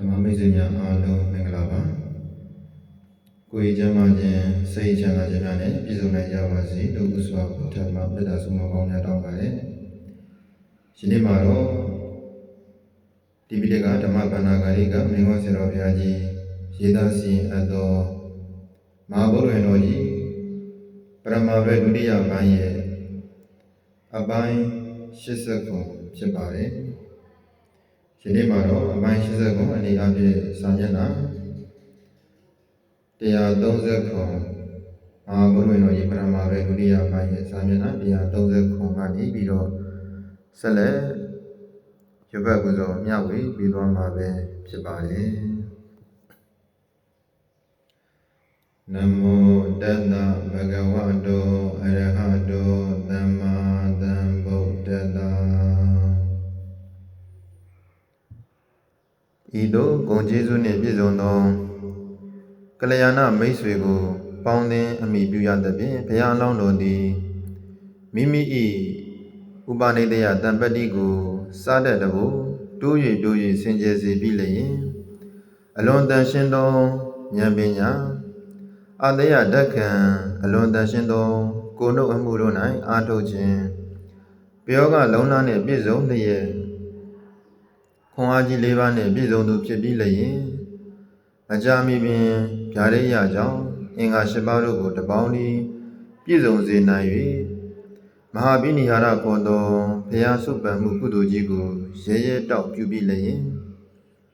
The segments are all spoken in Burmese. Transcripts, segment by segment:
ဓမ္မမိတ်ဆွေများအားလုံးမင်္ဂလာပါကိုယ်ကျမ်းမာခြင်းစိတ်ချမ်းသာခြင်းများနဲ့ပြည့်စုံနိုင်ကြပါစေလို့ဥစွာဘုရားမှာမေတ္တာဆုမကောင်းများတောင်းပါတယ်ဒီနေ့မှာတော့ဒီပိဋကဓမ္မပဏ္ဏဂါရိကမင်းဝဆရာတော်ဘုရားကြီးရေးသားစီရင်အပ်သောမဟာဗုဒ္ဓဝင်တော်ကြီးပရမဘဲဒုတိယပိုင်းရဲ့အပိုင်း80ခုဖြစ်ပါတယ် ဒီနေ့မှာတော့အပိုင်း80ခုအနေအပြည့်စာမျက်နှာ130ခုအာဘုရဝင်တော်ကြီးပရမပဲဒုတိယပိုင်းရဲ့စာမျက်နှာ130ခုကနေပြီးတော့ဆက်လက်ရပတ်ကုသိုလ်မျှဝေပြီးသွားမှာပဲဖြစ်ပါတယ်နမောတတ္တဗဂဝတောအရဟတောသမ္မာသမ္ဤသို့ဂုံကျေးဇူးနှင့်ပြည့်စုံသောကလျာဏမိတ်ဆွေကို ပေါင်းသင်းအမိပြုရသဖြင့်ဘုရားအလောင်းတော်သည်မိမိ၏ဥပနိဒေယတံပတ္တိကိုစားတတ်တဘို့တိုး၍တိုး၍ဆင်ကြယ်စေပြီးလျင်အလွန်တန်ရှင်းသောဉာဏ်ပညာအတယဓက္ခံအလွန်တန်ရှင်းသောကိုယ်နှုတ်အမှုတို့၌အာထုတ်ခြင်းပယောဂလုံးသားနှင့်ပြည့်စုံလျက် ခွန်အားကြီး၄ပါးနှင့်ပြည့်စုံသူဖြစ်ပြီးလျင်အကြမီပင်ဗျာဒိယကြောင့်အင်္ဂါ၈ပါးတို့ကိုတပေါင်းသည်ပြည့်စုံစေနိုင်၍မဟာပိနိဟာရခေါ်သောဘုရားစုပန်မှုကုသိုလ်ကြီးကိုရဲရဲတောက်ပြုပြီးလျင်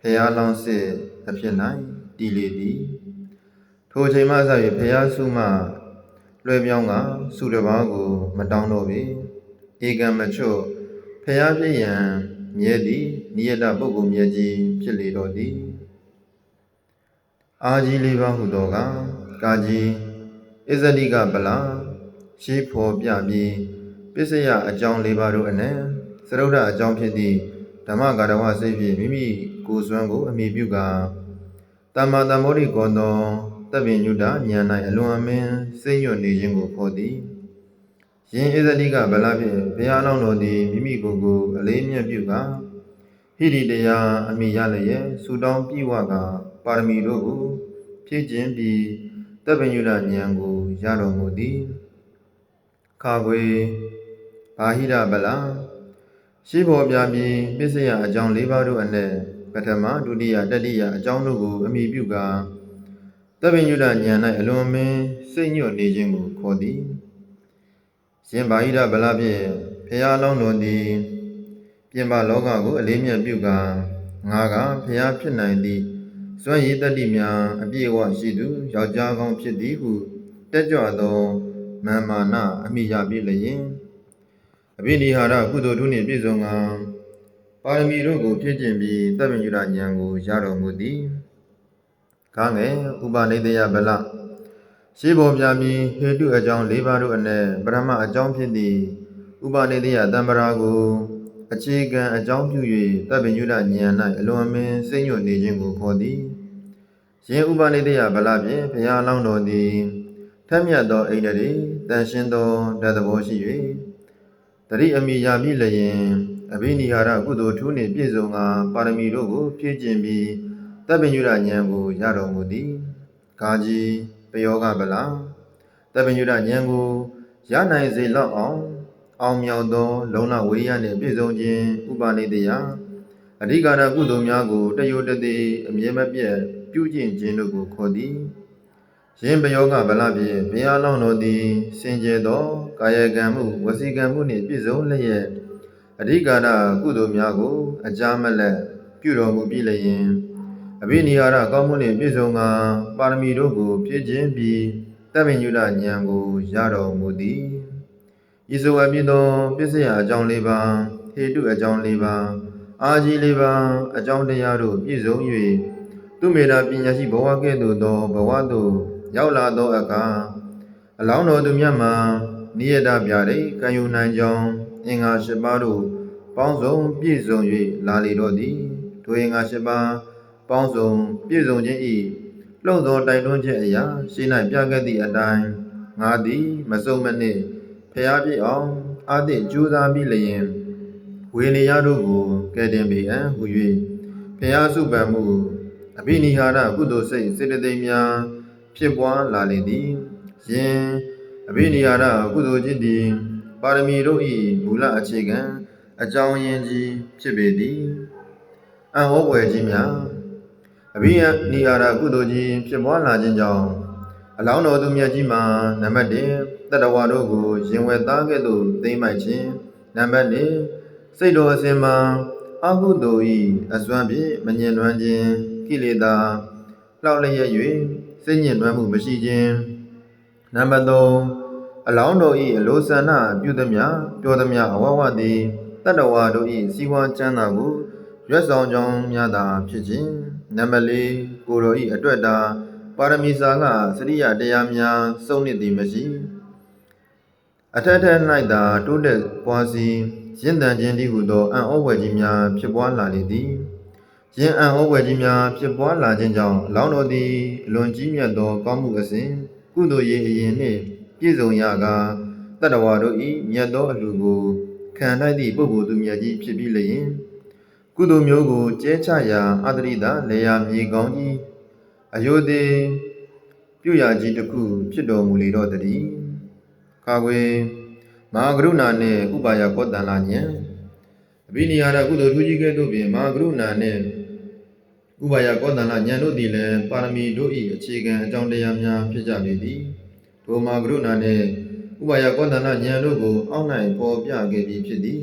ဘုရားလောင်းစစ်အဖြစ်၌တည်လေသည်ထိုအချိန်မှစ၍ဘုရားစုမှလွှဲပြောင်းကစုတစ်ပါးကို မတောင်းတော့ပေဧကံမချွတ်ဖျားပြည့်ရန် မြဲသည်နိယတပုဂ္ဂိုလ်မြဲကြီးဖြစ်လေတော်သည်အာကြီးလေးပါးဟုသောကကာကြီးဣဇတိကပလာရှိဖော်ပြပြီးပစ္စယအကြောင်းလေးပါးတို့အနက်သရုဒ္ဓအကြောင်းဖြစ်သည့်ဓမ္မဂါရဝစိတ်ဖြင့်မိမိကိုယ်စွမ်းကိုအမိပြုကာတမ္မာတမောရိကောသောတပ်ပင်ညုတဉာဏ်၌အလွန်အမင်းစိတ်ညွတ်နေခြင်းကိုဖော်သည် ယင်းဣဇတိကဗလာဖြင့်ဘုရားလောင်းတော်သည်မိမိကိုယ်ကိုအလေးမြတ်ပြုကာဟိရိတရားအမိရလျက်ဆူတောင်းပြည့်ဝကာပါရမီတို့ကိုဖြည့်ကျင့်ပြီးတပ်ပညုလဉာဏ်ကိုရတော်မူသည်ခါခွေဘာဟိရဗလာရှိဖော်ပြပြီးပစ္စယအကြောင်း၄ပါးတို့အနက်ပထမဒုတိယတတိယအကြောင်းတို့ကိုအမိပြုကာတပ်ပညုလဉာဏ်၌အလွန်မင်းစိတ်ညွတ်နေခြင်းကိုခေါ်သည် ရှင်ဘာဟိရဗလာဖြင့်ဖះလောင်းတော်သည်ပြင်ပလောကကိုအလေးမြတ်ပြုကာငါကဖះဖြစ်နိုင်သည့်စွမ်းရည်တတ္တိများအပြည့်အဝရှိသူယောက်ျားကောင်းဖြစ်သည်ဟုတက်ကြွသောမာမာနအမိရပြီလျင်အဘိနိဟာရကုသိုလ်ထုနှင့်ပြည့်စုံကပါရမီတို့ကိုဖြည့်ကျင့်ပြီးတပ်ပင်ယူရဉာဏ်ကိုရတော်မူသည်ကားငယ်ဥပနိဒေယဗလ ရှိဘောပြပြီးဟေတုအကြောင်း၄ပါးတို့အနက်ပရမအကြောင်းဖြစ်သည့်ဥပနိဒေယတံ္ပရာကိုအခြေခံအကြောင်းပြု၍တပ်ပင်ညုဒဉာဏ်၌အလွန်အမင်းစိတ်ညွတ်နေခြင်းကိုခေါ်သည်ယင်းဥပနိဒေယဗလဖြင့်ဘုရားလောင်းတော်သည်ထက်မြတ်သောအိန္ဒြေတန်ရှင်းသောဓာတ်သဘောရှိ၍တတိအမိယာမိလျင်အဘိနိဟာရကုသိုလ်ထူးနှင့်ပြည့်စုံကာပါရမီတို့ကိုဖြည့်ကျင့်ပြီးတပ်ပင်ညုဒဉာဏ်ကိုရတော်မူသည်ကာကြီး ပယောဂဗလာတပညုဒဉာဏ်ကိုရနိုင်စေလောက်အောင် အောင်မြောက်သော လုံလဝိရိယနှင့်ပြည့်စုံခြင်းဥပနိတယအဓိကရကုသိုလ်များကိုတယုတတိအမြဲမပြတ်ပြုကျင့်ခြင်းတို့ကိုခေါ်သည်ယင်းပယောဂဗလာဖြင့်ဘုရားလောင်းတော်သည်စင်ကြယ်သောကာယကံမှုဝစီကံမှုနှင့်ပြည့်စုံလျက်အဓိကရကုသိုလ်များကို အကြမ်းမလက်ပြုတော်မူပြီးလျင် အဘိနိဟာရကောင်းမှုနှင့်ပြည့်စုံကပါရမီတို့ကိုဖြည့်ခြင်းပြီးတမင်ညုလဉာဏ်ကိုရတော်မူသည်ဤဆိုအပ်ပြီးသောပစ္စယအကြောင်း၄ပါးဟေတုအကြောင်း၄ပါးအာကြီး၄ပါးအကြောင်းတရားတို့ပြည့်စုံ၍သူမေတာပညာရှိဘဝကဲ့သို့သောဘဝသို့ရောက်လာသောအခါအလောင်းတော်သူမြတ်မှာနိယတပြရိကံယူနိုင်ကြောင်းအင်္ဂါ၈ပါးတို့ပေါင်းစုံပြည့်စုံ၍လာလေတော့သည်ထိုအင်္ဂါ၈ပါး ပေါင်းစုံပြည့်စုံခြင်းဤလှုပ်သောတိုက်တွန်းချက်အရာရှိ၌ပြခဲ့သည့်အတိုင်းငါသည်မစုံမနစ်ဖျားပြည့်အောင်အာသည့်ကြိုးစားပြီးလျင်ဝေနေရတို့ကိုကဲ့တင်ပေအံ့ဟူ၍ဘဘုရားစုပန်မှုအဘိနိဟာရကုသိုလ်စိတ်စေတသိက်များဖြစ်ပွားလာလေသည်ယင်အဘိနိဟာရကုသိုလ်จิตသည်ပါရမီတို့၏မူလအခြေခံအကြောင်းရင်းကြီးဖြစ်ပေသည်အံ့ဩဖွယ်ကြီးများ အဘိနိဟာရကုသိုလ်ကြီးဖြစ်ပွားလာခြင်းကြောင့်အလောင်းတော်သူမြတ်ကြီးမှာနံပါတ်1တတဝါတို့ကိုရင်ဝယ်သားကဲ့သို့သိမ့်မိုက်ခြင်းနံပါတ်2စိတ်တော်အစဉ်မှာအကုသိုလ်၏အစွမ်းဖြင့်မညင်နွမ်းခြင်းကိလေသာလှောက်လျက်၍စိတ်ညစ်နွမ်းမှုမရှိခြင်းနံပါတ်3အလောင်းတော်၏အလိုဆန္ဒပြုသည်များပြောသည်များအဝဝသည်တတဝါတို့၏စီဝါချမ်းသာကိုရွတ်ဆောင်ကြောင်းများသာဖြစ်ခြင်း နံပါတ်4ကိုယ်တော်၏အတွက်တာပါရမီစာကစရိယတရားများစုံနှစ်သည်မရှိအထက်ထက်၌သာတိုးတက်ပွားစီရင့်တန်ခြင်းတည်းဟုသောအံ့ဩဖွယ်ကြီးများဖြစ်ပွားလာလေသည်ယင်အံ့ဩဖွယ်ကြီးများဖြစ်ပွားလာခြင်းကြောင့်အလောင်းတော်သည်အလွန်ကြီးမြတ်သောကောင်းမှုအစဉ်ကုသိုလ်ရေးအရင်နှင့်ပြည့်စုံရကားတတဝါတို့၏မြတ်သောအလှကိုခံထိုက်သည့်ပုဂ္ဂိုလ်သူမြတ်ကြီးဖြစ်ပြီးလျင် ကုသိုလ်မျိုးကိုကျဲချရာအတ္တိတာလေယာမြေကောင်းကြီးအယုသေးပြုရာကြီးတစ်ခုဖြစ်တော်မူလေတော့တည်းကာကွယ်မဟာကရုဏာနှင့်ဥပါယကောတန်လာညံအဘိနိဟာရကုသိုလ်ထူးကြီးကဲ့သို့ပင်မဟာကရုဏာနှင့်ဥပါယကောတန်လာညံတို့သည်လည်းပါရမီတို့၏အခြေခံအကြောင်းတရားများဖြစ်ကြပေသည်ထိုမဟာကရုဏာနှင့်ဥပါယကောတန်လာညံတို့ကိုအောက်၌ပေါ်ပြခဲ့ပြီးဖြစ်သည်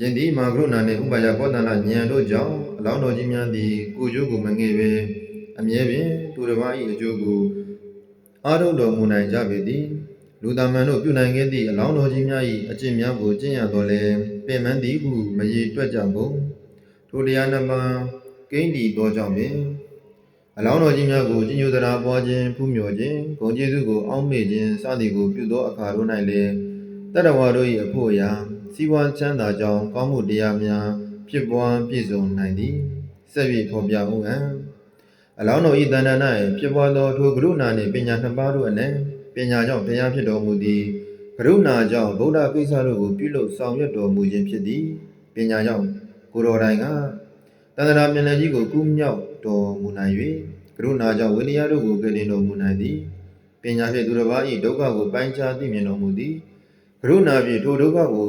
ယင်သည်မဟာကရုဏာနှင့်ဥပါယကောတန်လာညံတို့ကြောင့်အလောင်းတော်ကြီးများသည်ကိုကျိုးကိုမငဲ့ပဲအမြဲပင်သူတစ်ပါး၏အကျိုးကိုအားထုတ်တော်မူနိုင်ကြပေသည်လူသားမန်တို့ပြုနိုင်ခဲ့သည့်အလောင်းတော်ကြီးများ၏အကျင့်များကိုကျင့်ရတော်လဲပင်မသည်ဟုမရေတွက်ကြကုန်ထိုတရားနှပါကိန်းဒီသောကြောင့်ပင်အလောင်းတော်ကြီးများကိုကျင့်ကြံသရာပွားခြင်းဖူးမြော်ခြင်းဂုဏ်ကျေးဇူးကိုအောက်မေ့ခြင်းစသည်ကိုပြုသောအခါတို့၌လည်းတတဝါတို့၏အဖို့အရာ စီးပွားချမ်းသာကြောင်းကောင်းမှုတရားများဖြစ်ပွားပြည့်စုံနိုင်သည်ဆက်ပြီးဖော်ပြဦးအံ့အလောင်းတော်ဤတဏ္ဍာ၌ဖြစ်ပွားသောထိုကရုဏာနှင့်ပညာနှစ်ပါးတို့အနက်ပညာကြောင့်တရားဖြစ်တော်မူသည်ကရုဏာကြောင့်ဗုဒ္ဓကိစ္စတို့ကိုပြုလုပ်ဆောင်ရွက်တော်မူခြင်းဖြစ်သည်ပညာကြောင့်ကိုတော်တိုင်ကတန္တရာမြန်လည်ကြီးကိုကူးမြောက်တော်မူနိုင်၍ကရုဏာကြောင့်ဝိနည်းတို့ကိုကယ်တင်တော်မူနိုင်သည်ပညာဖြင့်သူတစ်ပါး၏ဒုက္ခကိုပိုင်းခြားသိမြင်တော်မူသည်ကရုဏာဖြင့်ထိုဒုက္ခကို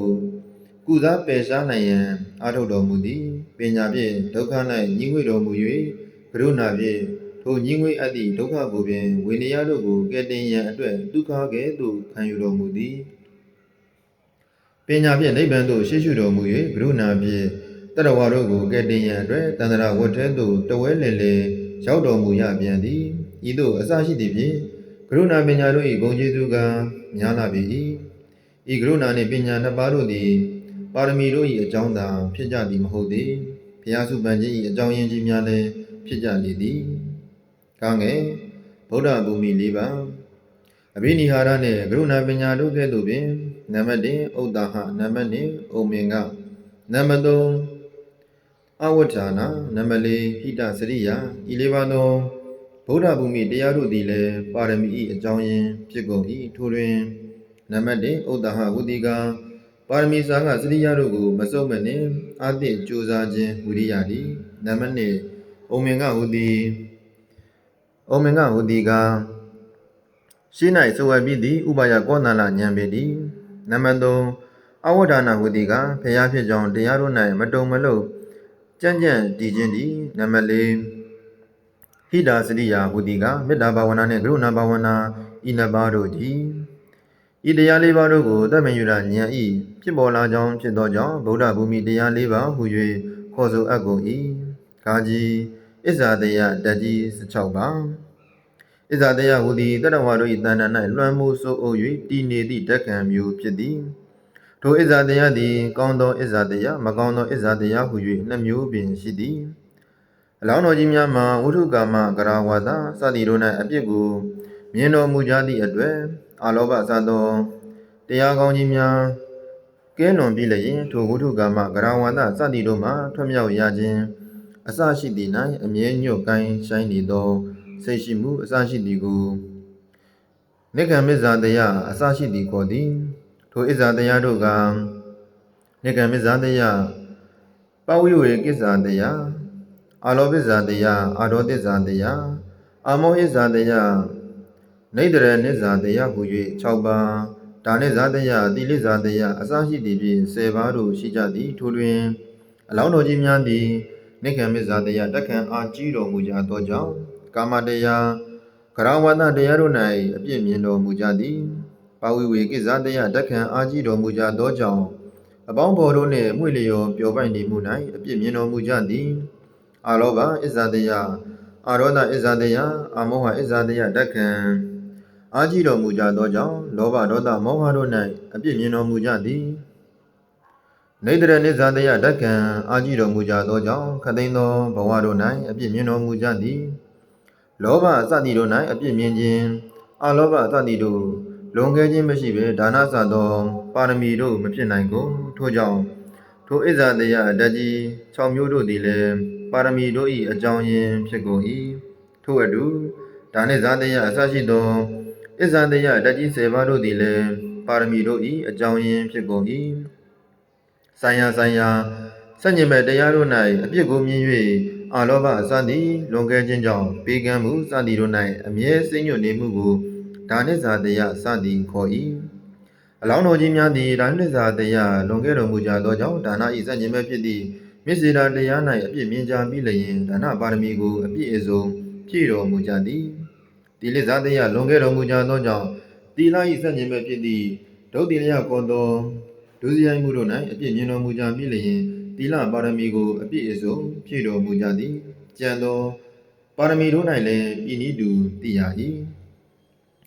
ကုစားပယ်ရှားနိုင်ရန်အားထုတ်တော်မူသည်ပညာဖြင့်ဒုက္ခ၌ညီငွေတော်မူ၍ကရုဏာဖြင့်ထိုညီငွေအပ်သည့်ဒုက္ခကိုပင်ဝိနည်းတို့ကိုကယ်တင်ရန်အတွက်ဒုက္ခကဲ့သို့ခံယူတော်မူသည်ပညာဖြင့်နိဗ္ဗာန်သို့ရှေ့ရှုတော်မူ၍ကရုဏာဖြင့်တရဝါတို့ကိုကယ်တင်ရန်အတွက်တန္တရာဝတ်ထဲသို့တဝဲလေလေရောက်တော်မူရပြန်သည်ဤသို့အစရှိသည့်ဖြင့်ကရုဏာပညာတို့၏ဂုဏ်ကျေးဇူးကများလာပေ၏ဤကရုဏာနှင့်ပညာနှစ်ပါးတို့သည် ပါရမီတို့၏အကြောင်းသာဖြစ်ကြသည်မဟုတ်သေးဘုရားစုပန်ခြင်း၏အကြောင်းရင်းကြီးများလည်းဖြစ်ကြလေသည်ကောင်းငယ်ဗုဒ္ဓဘူမိ၄ပါးအဘိနိဟာရနှင့်ကရုဏာပညာတို့ကဲ့သို့ပင်နံပါတ်1ဥဒ္ဒါဟနံပါတ်2ဩမင်္ဂနံပါတ်3အဝဋ္ဌာနာနံပါတ်4ဟိတစရိယာဤလေးပါးသောဗုဒ္ဓဘူမိတရားတို့သည်လည်းပါရမီ၏အကြောင်းရင်းဖြစ်ကုန်၏ထိုတွင်နံပါတ်1ဥဒ္ဒါဟဝုတိကာ ပါရမီစာကစရိယာတို့ကိုမစုံမနှင့်အသည့်ကြိုးစားခြင်းဝိရိယသည်နံပါတ်2ဩမင်္ဂဟူသည်ဩမင်္ဂဟူသည်ကရှိ၌စဝယ်ပြီးသည်ဥပါယကောဏလဉာဏ်ပေသည်နံပါတ်3အဝဋ္ဌာဏဟူသည်ကဖျားဖြစ်ကြောင်းတရားတို့၌မတုံမလို့ကြံ့ကြံ့တည်ခြင်းသည်နံပါတ်4ဟိတာစရိယာဟူသည်ကမေတ္တာဘာဝနာနှင့်ကရုဏာဘာဝနာဤနှစ်ပါးတို့သည် ဤတရားလေးပါးတို့ကိုတတ်မြင်ယူတာဉာဏ်ဤဖြစ်ပေါ်လာကြောင်းဖြစ်သောကြောင့်ဗုဒ္ဓဘူမိတရားလေးပါးဟူ၍ခေါ်ဆိုအပ်ကုန်၏ကာကြီးအစ္ဆာတယဓာတ်ကြီး16ပါအစ္ဆာတယဟူသည်တတဝါတို့၏တဏ္ဍာ၌လွှမ်းမိုးဆိုးအုပ်၍တည်နေသည့်ဓက္ကံမျိုးဖြစ်သည်ထိုအစ္ဆာတယသည်ကောင်းသောအစ္ဆာတယမကောင်းသောအစ္ဆာတယဟု၍နှစ်မျိုးပင်ရှိသည်အလောင်းတော်ကြီးများမှာဝိထုကာမကရာဝါဒစသည်တို့၌အပြစ်ကိုမြင်တော်မူကြသည့်အတွက် အာလောဘစသောတရားကောင်းကြီးများကဲလွန်ပြီးလျင်ထိုဝိထုကာမကရာဝါဒစသည်တို့မှထွက်မြောက်ရခြင်းအစရှိသည်၌အမြဲညှို့ကိုင်းဆိုင်နေသောစိတ်ရှိမှုအစရှိသည်ကိုနိကံမစ္ဇာတရားအစရှိသည်ခေါ်သည်ထိုအစ္ဇာတရားတို့ကနိကံမစ္ဇာတရားပဝိဝေကိစ္ဇာတရားအာလောပိဇာတရားအာရောတိဇာတရားအာမောဟိဇာတရား နေတရနိဇာတရားဟူ၍6ပါးဒါနိဇာတရားတိလိဇာတရားအစရှိသည်ဖြင့်10ပါးတို့ရှိကြသည်ထိုတွင်အလောင်းတော်ကြီးများသည်နိက္ခမိဇာတရားတက်ခံအာကြီးတော်မူကြသောကြောင့်ကာမတရားကရဝတ္တတရားတို့၌အပြည့်မြင်တော်မူကြသည်ပါဝိဝေကိဇာတရားတက်ခံအာကြီးတော်မူကြသောကြောင့်အပေါင်းဖော်တို့နှင့်မှုလျော်ပျော်ပိုက်နေမှု၌အပြည့်မြင်တော်မူကြသည်အာလောဘဣဇာတရားအာရောဒဣဇာတရားအာမောဟဣဇာတရားတက်ခံ အာကြီးတော်မူကြသောကြောင့်လောဘဒေါသမောဟတို့၌အပြည့်မြင်တော်မူကြသည်နေတရနိဇာတယဓက္ကံအာကြည့်တော်မူကြသောကြောင့်ခသိန်းသောဘဝတို့၌အပြစ်မြင်တော်မူကြသည်လောဘအစသည်တို့၌အပြစ်မြင်ခြင်းအလောဘအစသည်တို့လွန်ကဲခြင်းမရှိဘဲဒါနစသော ပါရမီတို့မဖြစ်နိုင်ကုန်ထို့ကြောင့်ထိုဣဇာတယဓာတ်ကြီး6မျိုးတို့သည်လည်းပါရမီတို့၏အကြောင်းရင်းဖြစ်ကုန်၏ထို့အတူဒါနှင့်ဇာတယအစရှိသော ဣဇာတယဓာတ်ကြီး10ပါးတို့သည်လည်းပါရမီတို့၏အကြောင်းရင်းဖြစ်ကုန်၏ဆိုင်ရာဆိုင်ရာစัญญမဲ့တရားတို့၌အပြစ်ကိုမြင်၍အာလောဘအစသည်လွန်ကဲခြင်းကြောင့်ပေးကမ်းမှုစသည်တို့၌အမြဲစိမ့်ညွတ်နေမှုကိုဒါနှင့်ဇာတယစသည်ခေါ်၏အလောင်းတော်ကြီးများသည်ဒါနှင့်ဇာတယလွန်ကဲတော်မူကြသောကြောင့်ဒါနဤစัญญမဲ့ဖြစ်သည့်မြစ်စေတာတရား၌အပြစ်မြင်ကြပြီးလျင်ဒါနပါရမီကိုအပြည့်အစုံဖြည့်တော်မူကြသည် တိလိဇာတယလွန်ခဲ့တော်မူကြသောကြောင့်တိလ၏ဆန့်ကျင်မဲ့ဖြစ်သည့်ဒုတိယကောသောဒုစရိုက်မှုတို့၌အပြစ်မြင်တော်မူကြပြီလျင်တိလပါရမီကိုအပြည့်အစုံဖြည့်တော်မူကြသည်ကြံသောပါရမီတို့၌လည်းဤနည်းတူသိရ၏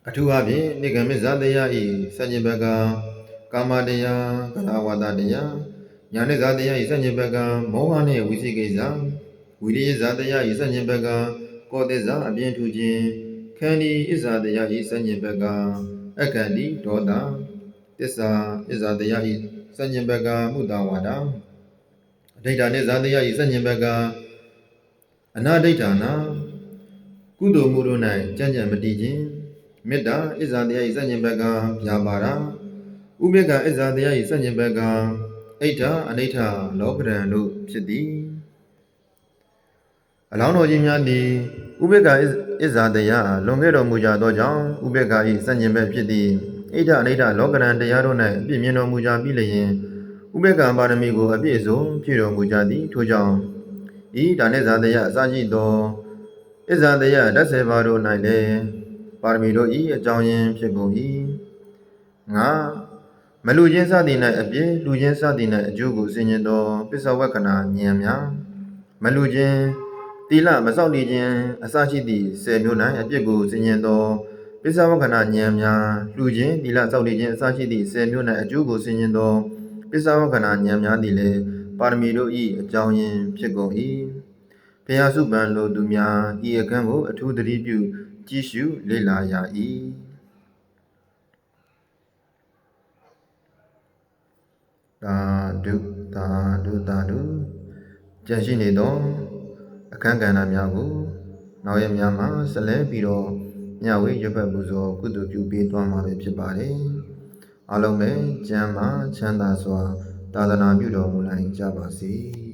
အထူးအဖြင့်နိဂမစ္ဆတယ၏ဆန့်ကျင်ဘက်ကကာမတရားကရဝတတရားညာနိဇာတရား၏ဆန့်ကျင်ဘက်ကမောဟနှင့်ဝိသိကိစ္စဝိရိယဇာတရား၏ဆန့်ကျင်ဘက်ကကောသစ္စာအပြင်းထူခြင်း ခန္ဒီဣဇာတရားဤစဉ္ညင်ဘကအကန္တိဒေါတာတစ္ဆာဣဇာတရားဤစဉ္ညင်ဘကမုတဝါဒအဋ္ဌာနိဇာတရားဤစဉ္ညင်ဘကအနာဋ္ဌာနာကုသိုလ်မှုတို့၌ကြံ့ကြံ့မတည်ခြင်းမေတ္တာဣဇာတရားဤစဉ္ညင်ဘကဗျာပါဒဥပေက္ခဣဇာတရားဤစဉ္ညင်ဘကအိဋ္ဌအနိဋ္ဌလောကရံတို့ဖြစ်သည် အလောင်းတော်ကြီးများသည်ဥပေက္ခဣဇာတရားလွန်ခဲ့တော်မူကြသောကြောင့်ဥပေက္ခဤစัญญဘဖြစ်သည်အိဋ္ဌအနိဋ္ဌလောကရန်တရားတို့၌အပြည့်မြင်တော်မူကြပြီလျင်ဥပေက္ခပါရမီကိုအပြည့်စုံဖြည့်တော်မူကြသည်ထို့ကြောင့်ဤဒါနှင့်ဇာတယအစရှိသောဣဇာတယဓာတ်ဆေပါတို့၌လည်းပါရမီတို့ဤအကြောင်းရင်းဖြစ်ကုန်၏ငါမလူချင်းစသည်၌အပြည့်လူချင်းစသည်၌အကျိုးကိုဆင်ញင်သောပစ္စဝက္ခဏာဉာဏ်များမလူချင်း တိလမစောင့်တည်ခြင်းအစရှိသည့်ဆယ်မျိုး၌အပြစ်ကိုဆင်ញင်သောပစ္စဝက္ခဏဉာဏ်များလူချင်းတိလစောင့်တည်ခြင်းအစရှိသည့်ဆယ်မျိုး၌အကျိုးကိုဆင်ញင်သောပစ္စဝက္ခဏဉာဏ်များသည်လည်းပါရမီတို့၏အကြောင်းရင်းဖြစ်ကုန်၏ဘုရားစုပန်လိုသူများဤအခန်းကိုအထူးသတိပြုကြည့်ရှုလေ့လာရ၏သာဓုသာဓုသာဓုကြံရှိနေသော အခန်းကဏ္ဍများကိုနောက်ရက်များမှာဆက်လက်ပြီးတော့ညဝေးရွက်ဖက်ပူဇော်ကုသိုလ်ပြုပေးသွားမှာပဲဖြစ်ပါတယ်အားလုံးပဲကျမ်းမာချမ်းသာစွာသာသနာပြုတော်မူနိုင်ကြပါစေ။